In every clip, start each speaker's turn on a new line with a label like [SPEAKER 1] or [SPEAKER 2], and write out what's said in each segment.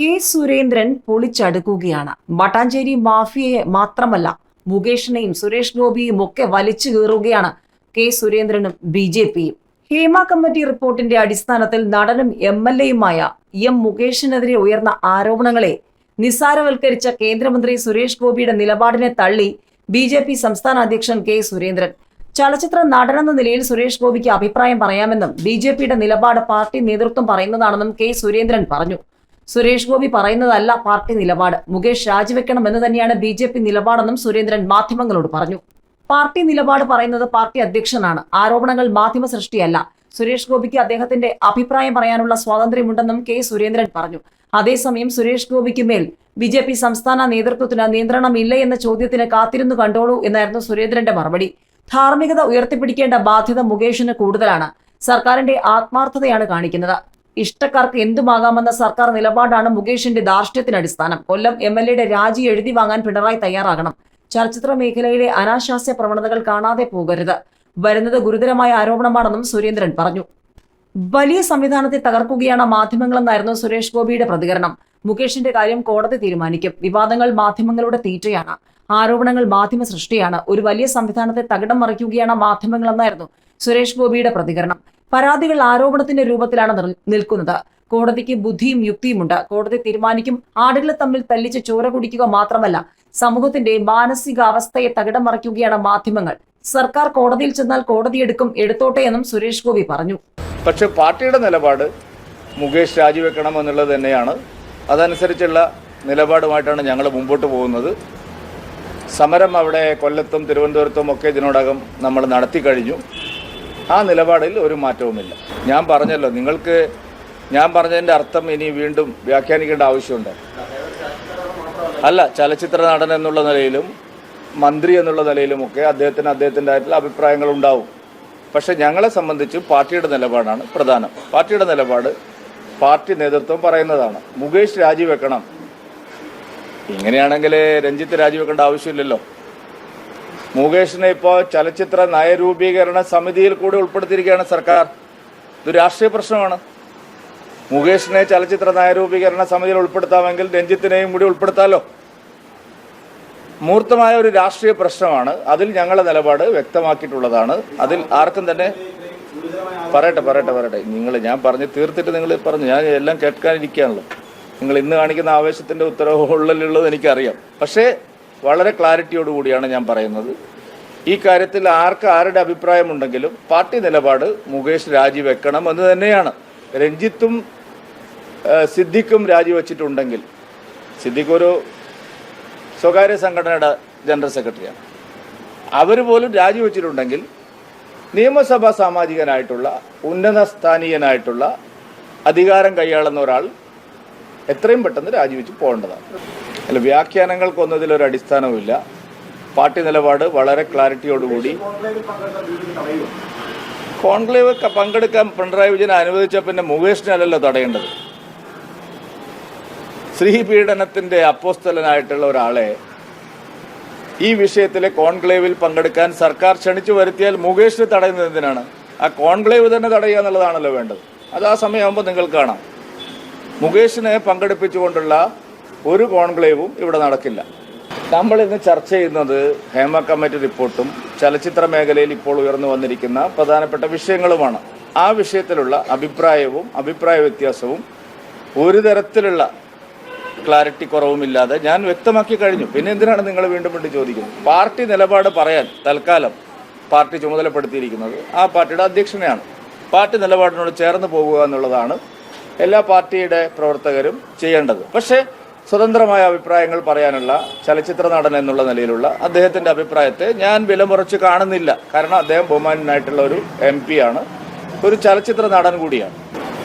[SPEAKER 1] K Surendran പൊളിച്ചടുക്കുകയാണ്. മട്ടാഞ്ചേരി മാഫിയയെ മാത്രമല്ല മുകേഷിനെയും സുരേഷ് ഗോപിയും ഒക്കെ വലിച്ചു കീറുകയാണ് കെ സുരേന്ദ്രനും ബി ജെ പിയും. ഹേമ കമ്മിറ്റി റിപ്പോർട്ടിന്റെ അടിസ്ഥാനത്തിൽ നടനും എം എൽ എയുമായ എം മുകേഷിനെതിരെ ഉയർന്ന ആരോപണങ്ങളെ നിസ്സാരവൽക്കരിച്ച കേന്ദ്രമന്ത്രി സുരേഷ് ഗോപിയുടെ നിലപാടിനെ തള്ളി ബി ജെ പി സംസ്ഥാന അധ്യക്ഷൻ കെ സുരേന്ദ്രൻ. ചലച്ചിത്ര നടനെന്ന നിലയിൽ സുരേഷ് ഗോപിക്ക് അഭിപ്രായം പറയാമെന്നും ബി ജെ പിയുടെ നിലപാട് പാർട്ടി നേതൃത്വം പറയുന്നതാണെന്നും കെ സുരേന്ദ്രൻ പറഞ്ഞു. സുരേഷ് ഗോപി പറയുന്നതല്ല പാർട്ടി നിലപാട്. മുകേഷ് രാജിവെക്കണമെന്ന് തന്നെയാണ് ബി ജെ പി നിലപാടെന്നും സുരേന്ദ്രൻ മാധ്യമങ്ങളോട് പറഞ്ഞു. പാർട്ടി നിലപാട് പറയുന്നത് പാർട്ടി അധ്യക്ഷനാണ്. ആരോപണങ്ങൾ മാധ്യമ സൃഷ്ടിയല്ല. സുരേഷ് ഗോപിക്ക് അദ്ദേഹത്തിന്റെ അഭിപ്രായം പറയാനുള്ള സ്വാതന്ത്ര്യമുണ്ടെന്നും കെ സുരേന്ദ്രൻ പറഞ്ഞു. അതേസമയം സുരേഷ് ഗോപിക്ക് മേൽ ബി ജെ പി സംസ്ഥാന നേതൃത്വത്തിന് നിയന്ത്രണമില്ല എന്ന ചോദ്യത്തിന് കാത്തിരുന്നു കണ്ടോളൂ എന്നായിരുന്നു സുരേന്ദ്രന്റെ മറുപടി. ധാർമ്മികത ഉയർത്തിപ്പിടിക്കേണ്ട ബാധ്യത മുകേഷിന് കൂടുതലാണ്. സർക്കാരിന്റെ ആത്മാർത്ഥതയാണ് കാണിക്കുന്നത്. ഇഷ്ടക്കാർക്ക് എന്തുമാകാമെന്ന സർക്കാർ നിലപാടാണ് മുകേഷിന്റെ ധാർഷ്ട്യത്തിന് അടിസ്ഥാനം. കൊല്ലം എം എൽ എയുടെ രാജി എഴുതി വാങ്ങാൻ പിണറായി തയ്യാറാകണം. ചലച്ചിത്ര മേഖലയിലെ അനാശാസ്യ പ്രവണതകൾ കാണാതെ പോകരുത്. വരുന്നത് ഗുരുതരമായ ആരോപണമാണെന്നും സുരേന്ദ്രൻ പറഞ്ഞു. വലിയ സംവിധാനത്തെ തകർക്കുകയാണ് മാധ്യമങ്ങളെന്നായിരുന്നു സുരേഷ് ഗോപിയുടെ പ്രതികരണം. മുകേഷിന്റെ കാര്യം കോടതി തീരുമാനിക്കും. വിവാദങ്ങൾ മാധ്യമങ്ങളുടെ തീറ്റയാണ്. ആരോപണങ്ങൾ മാധ്യമ സൃഷ്ടിയാണ്. ഒരു വലിയ സംവിധാനത്തെ തകിടം മറിക്കുകയാണ് മാധ്യമങ്ങളെന്നായിരുന്നു സുരേഷ് ഗോപിയുടെ പ്രതികരണം. പരാതികൾ ആരോപണത്തിന്റെ രൂപത്തിലാണ് നിൽക്കുന്നത്. കോടതിക്ക് ബുദ്ധിയും യുക്തിയുമുണ്ട്. കോടതി തീരുമാനിക്കും ആടുകളെ തമ്മിൽ തല്ലിച്ച് ചോര കുടിക്കുക മാത്രമല്ല സമൂഹത്തിന്റെ മാനസികാവസ്ഥയെ തകിടം മറിക്കുകയാണ് മാധ്യമങ്ങൾ. സർക്കാർ കോടതിയിൽ ചെന്നാൽ കോടതി എടുക്കും എടുത്തോട്ടെ എന്നും സുരേഷ് ഗോപി പറഞ്ഞു.
[SPEAKER 2] പക്ഷെ പാർട്ടിയുടെ നിലപാട് മുകേഷ് രാജിവെക്കണം എന്നുള്ളത് തന്നെയാണ്. അതനുസരിച്ചുള്ള നിലപാടുമായിട്ടാണ് ഞങ്ങൾ മുമ്പോട്ട് പോകുന്നത്. സമരം അവിടെ കൊല്ലത്തും തിരുവനന്തപുരത്തും ഒക്കെ ഇതിനോടകം നമ്മൾ നടത്തി കഴിഞ്ഞു. ആ നിലപാടിൽ ഒരു മാറ്റവുമില്ല. ഞാൻ പറഞ്ഞല്ലോ നിങ്ങൾക്ക് ഞാൻ പറഞ്ഞതിന്റെ അർത്ഥം ഇനി വീണ്ടും വ്യാഖ്യാനിക്കേണ്ട ആവശ്യമുണ്ട്. അല്ല ചലച്ചിത്ര നടൻ എന്നുള്ള നിലയിലും മന്ത്രി എന്നുള്ള നിലയിലുമൊക്കെ അദ്ദേഹത്തിന് അദ്ദേഹത്തിന്റെ ആയിട്ടുള്ള അഭിപ്രായങ്ങൾ ഉണ്ടാവും. പക്ഷേ ഞങ്ങളെ സംബന്ധിച്ച് പാർട്ടിയുടെ നിലപാടാണ് പ്രധാനം. പാർട്ടിയുടെ നിലപാട് പാർട്ടി നേതൃത്വം പറയുന്നതാണ്. മുകേഷ് രാജിവെക്കണം. ഇങ്ങനെയാണെങ്കിൽ രഞ്ജിത്ത് രാജിവെക്കേണ്ട ആവശ്യമില്ലല്ലോ. മുകേഷിനെ ഇപ്പോൾ ചലച്ചിത്ര നയരൂപീകരണ സമിതിയിൽ കൂടി ഉൾപ്പെടുത്തിയിരിക്കുകയാണ് സർക്കാർ. ഇത് രാഷ്ട്രീയ പ്രശ്നമാണ്. മുകേഷിനെ ചലച്ചിത്ര നയരൂപീകരണ സമിതിയിൽ ഉൾപ്പെടുത്താമെങ്കിൽ രഞ്ജിത്തിനെയും കൂടി ഉൾപ്പെടുത്താമല്ലോ മൂർത്തമായ ഒരു രാഷ്ട്രീയ പ്രശ്നമാണ്. അതിൽ ഞങ്ങളുടെ നിലപാട് വ്യക്തമാക്കിയിട്ടുള്ളതാണ്. അതിൽ ആർക്കും തന്നെ പറയട്ടെ പറയട്ടെ പറയട്ടെ. നിങ്ങൾ ഞാൻ പറഞ്ഞ് തീർത്തിട്ട് നിങ്ങൾ പറഞ്ഞു. ഞാൻ എല്ലാം കേൾക്കാനിരിക്കുകയാണല്ലോ. നിങ്ങൾ ഇന്ന് കാണിക്കുന്ന ആവേശത്തിന്റെ ഉത്തരവുള്ളിലുള്ളത് എനിക്കറിയാം. പക്ഷേ വളരെ ക്ലാരിറ്റിയോട് കൂടിയാണ് ഞാൻ പറയുന്നത്. ഈ കാര്യത്തിൽ ആർക്ക് ആരുടെ അഭിപ്രായമുണ്ടെങ്കിലും പാർട്ടി നിലപാട് മുകേഷ് രാജിവെക്കണം എന്ന് തന്നെയാണ്. രഞ്ജിത്തും സിദ്ദിഖും രാജിവെച്ചിട്ടുണ്ടെങ്കിൽ സിദ്ദിഖ് ഒരു സ്വകാര്യ സംഘടനയുടെ ജനറൽ സെക്രട്ടറിയാണ്. അവർ പോലും രാജിവെച്ചിട്ടുണ്ടെങ്കിൽ നിയമസഭാ സാമാജികനായിട്ടുള്ള ഉന്നത സ്ഥാനീയനായിട്ടുള്ള അധികാരം കൈയാളുന്ന ഒരാൾ എത്രയും പെട്ടെന്ന് രാജിവെച്ച് പോകേണ്ടതാണ്. അല്ല വ്യാഖ്യാനങ്ങൾക്കൊന്നും ഇതിലൊരു അടിസ്ഥാനവുമില്ല. പാർട്ടി നിലപാട് വളരെ ക്ലാരിറ്റിയോടുകൂടി. കോൺക്ലേവ് പങ്കെടുക്കാൻ പിണറായി വിജയൻ അനുവദിച്ച പിന്നെ മുകേഷിനല്ലല്ലോ തടയേണ്ടത്. സ്ത്രീ പീഡനത്തിന്റെ അപ്പോസ്തലനായിട്ടുള്ള ഒരാളെ ഈ വിഷയത്തിലെ കോൺക്ലേവിൽ പങ്കെടുക്കാൻ സർക്കാർ ക്ഷണിച്ചു വരുത്തിയാൽ മുകേഷിന് തടയുന്നത് എന്തിനാണ്? ആ കോൺക്ലേവ് തന്നെ തടയുക എന്നുള്ളതാണല്ലോ വേണ്ടത്. അത് ആ സമയമാകുമ്പോൾ നിങ്ങൾ കാണാം. മുകേഷിനെ പങ്കെടുപ്പിച്ചുകൊണ്ടുള്ള ഒരു കോൺക്ലേവും ഇവിടെ നടക്കില്ല. നമ്മൾ ഇന്ന് ചർച്ച ചെയ്യുന്നത് ഹേമ കമ്മിറ്റി റിപ്പോർട്ടും ചലച്ചിത്ര മേഖലയിൽ ഇപ്പോൾ ഉയർന്നു വന്നിരിക്കുന്ന പ്രധാനപ്പെട്ട വിഷയങ്ങളുമാണ്. ആ വിഷയത്തിലുള്ള അഭിപ്രായവും അഭിപ്രായ വ്യത്യാസവും ഒരു തരത്തിലുള്ള ക്ലാരിറ്റി കുറവുമില്ലാതെ ഞാൻ വ്യക്തമാക്കി കഴിഞ്ഞു. പിന്നെ എന്തിനാണ് നിങ്ങൾ വീണ്ടും വീണ്ടും ചോദിക്കുന്നത്? പാർട്ടി നിലപാട് പറയാൻ തൽക്കാലം പാർട്ടി ചുമതലപ്പെടുത്തിയിരിക്കുന്നത് ആ പാർട്ടിയുടെ അധ്യക്ഷനെയാണ്. പാർട്ടി നിലപാടിനോട് ചേർന്ന് പോകുക എന്നുള്ളതാണ് എല്ലാ പാർട്ടിയുടെ പ്രവർത്തകരും ചെയ്യേണ്ടത്. പക്ഷേ സ്വതന്ത്രമായ അഭിപ്രായങ്ങൾ പറയാനുള്ള ചലച്ചിത്ര നടൻ എന്നുള്ള നിലയിലുള്ള അദ്ദേഹത്തിന്റെ അഭിപ്രായത്തെ ഞാൻ വിലമുറച്ച് കാണുന്നില്ല. കാരണം അദ്ദേഹം ബഹുമാനായിട്ടുള്ള ഒരു എം ആണ്. ഒരു ചലച്ചിത്ര നടൻ കൂടിയാണ്.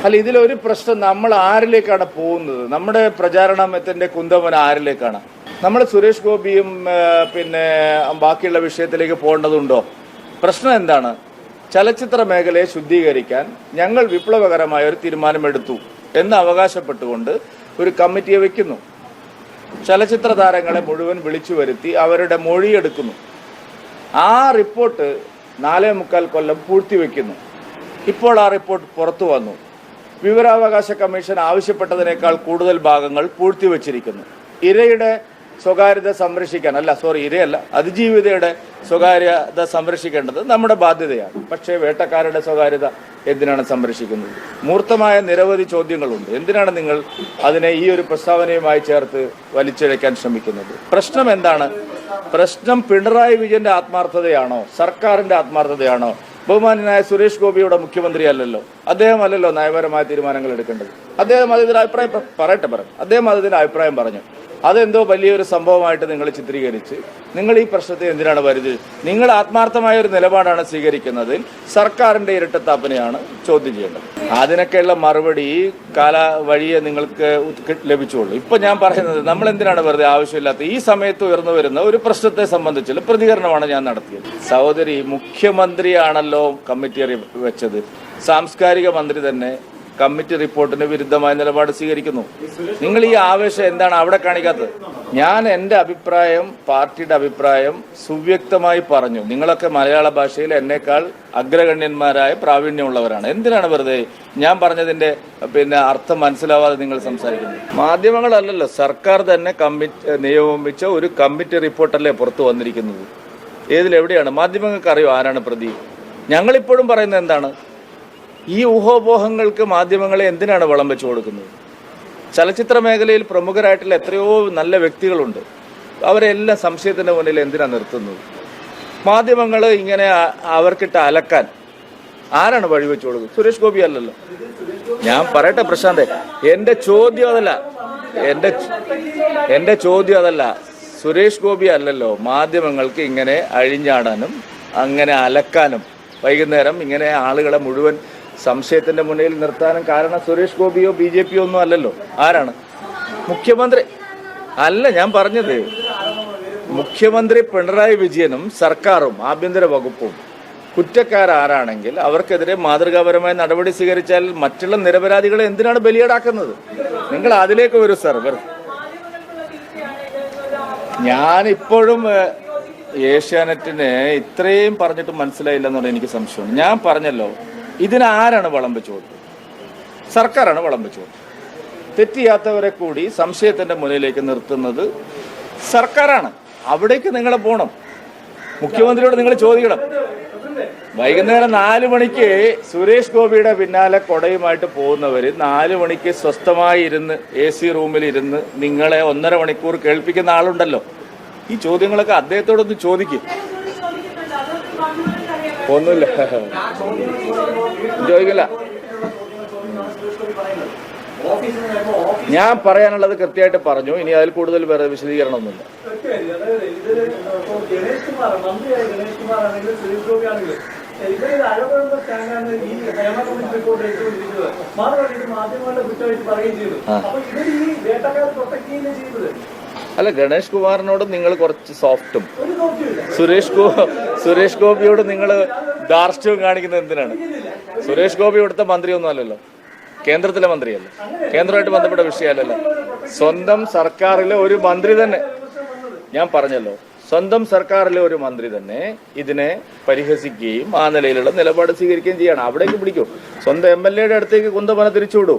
[SPEAKER 2] അല്ല ഇതിലൊരു പ്രശ്നം നമ്മൾ ആരിലേക്കാണ് പോകുന്നത്? നമ്മുടെ പ്രചാരണത്തിന്റെ കുന്തമന ആരിലേക്കാണ്? നമ്മൾ സുരേഷ് ഗോപിയും പിന്നെ ബാക്കിയുള്ള വിഷയത്തിലേക്ക് പോകേണ്ടതുണ്ടോ? പ്രശ്നം എന്താണ്? ചലച്ചിത്ര മേഖലയെ ശുദ്ധീകരിക്കാൻ ഞങ്ങൾ വിപ്ലവകരമായ ഒരു തീരുമാനമെടുത്തു എന്ന് അവകാശപ്പെട്ടുകൊണ്ട് ഒരു കമ്മിറ്റിയെ വെക്കുന്നു. ചലച്ചിത്ര താരങ്ങളെ മുഴുവൻ വിളിച്ചു വരുത്തി അവരുടെ മൊഴിയെടുക്കുന്നു ആ റിപ്പോർട്ട് നാലേ മുക്കാൽ കൊല്ലം പൂഴ്ത്തിവെക്കുന്നു ഇപ്പോൾ ആ റിപ്പോർട്ട് പുറത്തു വന്നു. വിവരാവകാശ കമ്മീഷൻ ആവശ്യപ്പെട്ടതിനേക്കാൾ കൂടുതൽ ഭാഗങ്ങൾ പൂഴ്ത്തിവെച്ചിരിക്കുന്നു ഇരയുടെ സ്വകാര്യത സംരക്ഷിക്കാൻ അല്ല സോറി ഇരയല്ല അതിജീവിതയുടെ സ്വകാര്യത സംരക്ഷിക്കേണ്ടത് നമ്മുടെ ബാധ്യതയാണ്. പക്ഷേ വേട്ടക്കാരുടെ സ്വകാര്യത എന്തിനാണ് സംരക്ഷിക്കുന്നത്? മൂർത്തമായ നിരവധി ചോദ്യങ്ങളുണ്ട്. എന്തിനാണ് നിങ്ങൾ അതിനെ ഈ ഒരു പ്രസ്താവനയുമായി ചേർത്ത് വലിച്ചിഴയ്ക്കാൻ ശ്രമിക്കുന്നത്? പ്രശ്നം എന്താണ്? പ്രശ്നം പിണറായി വിജയന്റെ ആത്മാർത്ഥതയാണോ? സർക്കാരിന്റെ ആത്മാർത്ഥതയാണോ? ബഹുമാനായ സുരേഷ് ഗോപിയുടെ മുഖ്യമന്ത്രി അല്ലല്ലോ അദ്ദേഹം അല്ലല്ലോ നയപരമായ തീരുമാനങ്ങൾ എടുക്കേണ്ടത്. അദ്ദേഹം അതിന്റെ അഭിപ്രായം പറയട്ടെ പറ അദ്ദേഹം അതിന്റെ അഭിപ്രായം പറഞ്ഞു. അതെന്തോ വലിയൊരു സംഭവമായിട്ട് നിങ്ങൾ ചിത്രീകരിച്ച് നിങ്ങൾ ഈ പ്രശ്നത്തെ എന്തിനാണ് വരുത് നിങ്ങൾ ആത്മാർത്ഥമായ ഒരു നിലപാടാണ് സ്വീകരിക്കുന്നതിൽ സർക്കാരിന്റെ ഇരട്ടത്താപ്പിനെയാണ് ചോദ്യം ചെയ്യേണ്ടത്. അതിനൊക്കെയുള്ള മറുപടി കാല വഴിയെ നിങ്ങൾക്ക് ലഭിച്ചുള്ളൂ. ഇപ്പൊ ഞാൻ പറയുന്നത് നമ്മൾ എന്തിനാണ് വെറുതെ ആവശ്യമില്ലാത്ത ഈ സമയത്ത് ഉയർന്നു വരുന്ന ഒരു പ്രശ്നത്തെ സംബന്ധിച്ചുള്ള പ്രതികരണമാണ് ഞാൻ നടത്തിയത്. സഹോദരി മുഖ്യമന്ത്രിയാണല്ലോ കമ്മിറ്റി വെച്ചത്. സാംസ്കാരിക മന്ത്രി തന്നെ കമ്മിറ്റി റിപ്പോർട്ടിന് വിരുദ്ധമായ നിലപാട് സ്വീകരിക്കുന്നു. നിങ്ങൾ ഈ ആവേശം എന്താണ് അവിടെ കാണിക്കാത്തത്? ഞാൻ എന്റെ അഭിപ്രായം പാർട്ടിയുടെ അഭിപ്രായം സുവ്യക്തമായി പറഞ്ഞു. നിങ്ങളൊക്കെ മലയാള ഭാഷയിൽ എന്നേക്കാൾ അഗ്രഗണ്യന്മാരായ പ്രാവീണ്യമുള്ളവരാണ്. എന്തിനാണ് വെറുതെ ഞാൻ പറഞ്ഞതിന്റെ പിന്നെ അർത്ഥം മനസ്സിലാവാതെ നിങ്ങൾ സംസാരിക്കുന്നത്? മാധ്യമങ്ങളല്ലല്ലോ. സർക്കാർ തന്നെ കമ്മിറ്റി നിയമിച്ച ഒരു കമ്മിറ്റി റിപ്പോർട്ടല്ലേ പുറത്തു വന്നിരിക്കുന്നത്? ഏതിലെവിടെയാണ്? മാധ്യമങ്ങൾക്ക് അറിയോ ആരാണ് പ്രതി? ഞങ്ങളിപ്പോഴും പറയുന്നത് എന്താണ്? ഈ ഊഹോപോഹങ്ങൾക്ക് മാധ്യമങ്ങളെ എന്തിനാണ് വളം വെച്ചു കൊടുക്കുന്നത്? ചലച്ചിത്ര മേഖലയിൽ പ്രമുഖരായിട്ടുള്ള എത്രയോ നല്ല വ്യക്തികളുണ്ട്. അവരെല്ലാം സംശയത്തിന്റെ മുന്നിൽ എന്തിനാണ് നിർത്തുന്നത്? മാധ്യമങ്ങൾ ഇങ്ങനെ അവർക്കിട്ട് അലക്കാൻ ആരാണ് വഴിവെച്ചു കൊടുക്കുന്നത്? സുരേഷ് ഗോപി അല്ലല്ലോ. ഞാൻ പറയട്ടെ പ്രശാന്തെ എന്റെ ചോദ്യം അതല്ല. എന്റെ എന്റെ ചോദ്യം അതല്ല. സുരേഷ് ഗോപി അല്ലല്ലോ. മാധ്യമങ്ങൾക്ക് ഇങ്ങനെ അഴിഞ്ഞാടാനും അങ്ങനെ അലക്കാനും വൈകുന്നേരം ഇങ്ങനെ ആളുകളെ മുഴുവൻ സംശയത്തിന്റെ മുന്നിൽ നിർത്താനും കാരണം സുരേഷ് ഗോപിയോ ബി ജെ പിയോ ഒന്നും അല്ലല്ലോ. ആരാണ്? മുഖ്യമന്ത്രി. അല്ല ഞാൻ പറഞ്ഞത് മുഖ്യമന്ത്രി പിണറായി വിജയനും സർക്കാരും ആഭ്യന്തര വകുപ്പും കുറ്റക്കാരാരാണെങ്കിൽ അവർക്കെതിരെ മാതൃകാപരമായ നടപടി സ്വീകരിച്ചാൽ മറ്റുള്ള നിരപരാധികളെ എന്തിനാണ് ബലിയടാക്കുന്നത്? നിങ്ങൾ അതിലേക്ക് വരൂ ഞാൻ ഇപ്പോഴും ഏഷ്യാനെറ്റിനെ ഇത്രയും പറഞ്ഞിട്ട് മനസ്സിലായില്ല എന്നുള്ള എനിക്ക് സംശയമുണ്ട് ഞാൻ പറഞ്ഞല്ലോ ഇതിന് ആരാണ് വളം വെച്ചു കൊടുത്തത്? സർക്കാരാണ് വളം വെച്ചു കൊടുത്തത്. തെറ്റിയാത്തവരെ കൂടി സംശയത്തിന്റെ മുന്നിലേക്ക് നിർത്തുന്നത് സർക്കാരാണ്. അവിടേക്ക് നിങ്ങൾ പോകണം മുഖ്യമന്ത്രിയോട് നിങ്ങൾ ചോദിക്കണം. വൈകുന്നേരം നാല് മണിക്ക് സുരേഷ് ഗോപിയുടെ പിന്നാലെ കൊടയുമായിട്ട് പോകുന്നവര് നാല് മണിക്ക് സ്വസ്ഥമായി ഇരുന്ന് എ സി റൂമിൽ ഇരുന്ന് നിങ്ങളെ ഒന്നര മണിക്കൂർ കേൾപ്പിക്കുന്ന ആളുണ്ടല്ലോ. ഈ ചോദ്യങ്ങളൊക്കെ അദ്ദേഹത്തോടൊന്ന് ചോദിക്കും. ഒന്നുമില്ല. ചോദിക്കില്ല ഞാൻ പറയാനുള്ളത് കൃത്യമായിട്ട് പറഞ്ഞു. ഇനി അതിൽ കൂടുതൽ വേറെ
[SPEAKER 3] വിശദീകരണം ഒന്നുമില്ല മാത്രമല്ല ഇത് മാധ്യമങ്ങളുടെ കുറ്റമായിട്ട് പറയുകയും ചെയ്തു അപ്പൊ ഇവർ ഈ വേട്ടക്കാർ പ്രൊട്ടക്ട് ചെയ്യുകയും ചെയ്തത്
[SPEAKER 2] അല്ല ഗണേഷ് കുമാറിനോട് നിങ്ങൾ കുറച്ച് സോഫ്റ്റും. സുരേഷ് ഗോ സുരേഷ് ഗോപിയോട് നിങ്ങൾ ധാർഷ്ട്യവും കാണിക്കുന്നത് എന്തിനാണ്? സുരേഷ് ഗോപി ഇവിടുത്തെ മന്ത്രിയൊന്നും അല്ലല്ലോ. കേന്ദ്രത്തിലെ മന്ത്രിയല്ല. കേന്ദ്രമായിട്ട് ബന്ധപ്പെട്ട വിഷയമല്ലല്ലോ. സ്വന്തം സർക്കാരിലെ ഒരു മന്ത്രി തന്നെ. ഞാൻ പറഞ്ഞല്ലോ. സ്വന്തം സർക്കാരിലെ ഒരു മന്ത്രി തന്നെ ഇതിനെ പരിഹസിക്കുകയും ആ നിലയിലുള്ള നിലപാട് സ്വീകരിക്കുകയും ചെയ്യണം. അവിടേക്ക് പിടിക്കും. സ്വന്തം എം എൽ എയുടെ അടുത്തേക്ക് കുന്തമന തിരിച്ചുവിടൂ.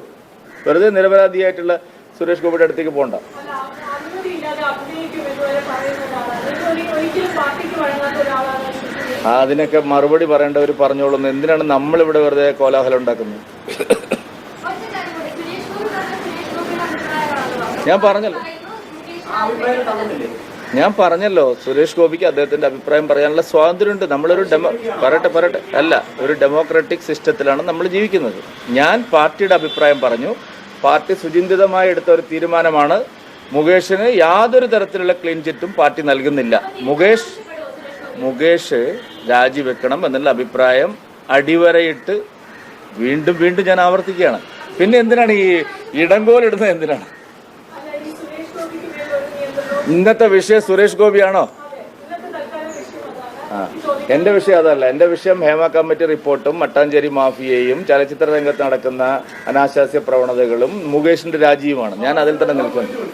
[SPEAKER 2] വെറുതെ നിരപരാധിയായിട്ടുള്ള സുരേഷ് ഗോപിയുടെ അടുത്തേക്ക് പോകണ്ട
[SPEAKER 4] പാർട്ടിക്ക്.
[SPEAKER 2] അതിനൊക്കെ മറുപടി പറയേണ്ടവർ പറഞ്ഞോളുന്നു. എന്തിനാണ് നമ്മളിവിടെ വെറുതെ കോലാഹലം ഉണ്ടാക്കുന്നത്. ഞാൻ പറഞ്ഞല്ലോ. ഞാൻ പറഞ്ഞല്ലോ സുരേഷ് ഗോപിക്ക് അദ്ദേഹത്തിന്റെ അഭിപ്രായം പറയാനുള്ള സ്വാതന്ത്ര്യമുണ്ട്. നമ്മളൊരു ഡെമോ പറയട്ടെ പറയട്ടെ. അല്ല ഒരു ഡെമോക്രാറ്റിക് സിസ്റ്റത്തിലാണ് നമ്മൾ ജീവിക്കുന്നത്. ഞാൻ പാർട്ടിയുടെ അഭിപ്രായം പറഞ്ഞു. പാർട്ടി സുചിന്തിതമായി എടുത്ത ഒരു തീരുമാനമാണ് മുകേഷിന് യാതൊരു തരത്തിലുള്ള ക്ലീൻ ചിറ്റും പാർട്ടി നൽകുന്നില്ല. മുകേഷ് മുകേഷ് രാജിവെക്കണം എന്നുള്ള അഭിപ്രായം അടിവരയിട്ട് വീണ്ടും വീണ്ടും ഞാൻ ആവർത്തിക്കുകയാണ്. പിന്നെ എന്തിനാണ് ഈ ഇടങ്കോലിടുന്നത് എന്തിനാണ്? ഇന്നത്തെ വിഷയം സുരേഷ് ഗോപിയാണോ?
[SPEAKER 4] തൽക്കാലം
[SPEAKER 2] വിഷയം അതല്ല. എന്റെ വിഷയം ഹേമ കമ്മിറ്റി റിപ്പോർട്ടും മട്ടാഞ്ചേരി മാഫിയയും ചലച്ചിത്ര രംഗത്ത് നടക്കുന്ന അനാശാസ്യ പ്രവണതകളും മുകേഷിന്റെ രാജിയുമാണ്. ഞാൻ അതിൽ തന്നെ നിൽക്കുന്നു.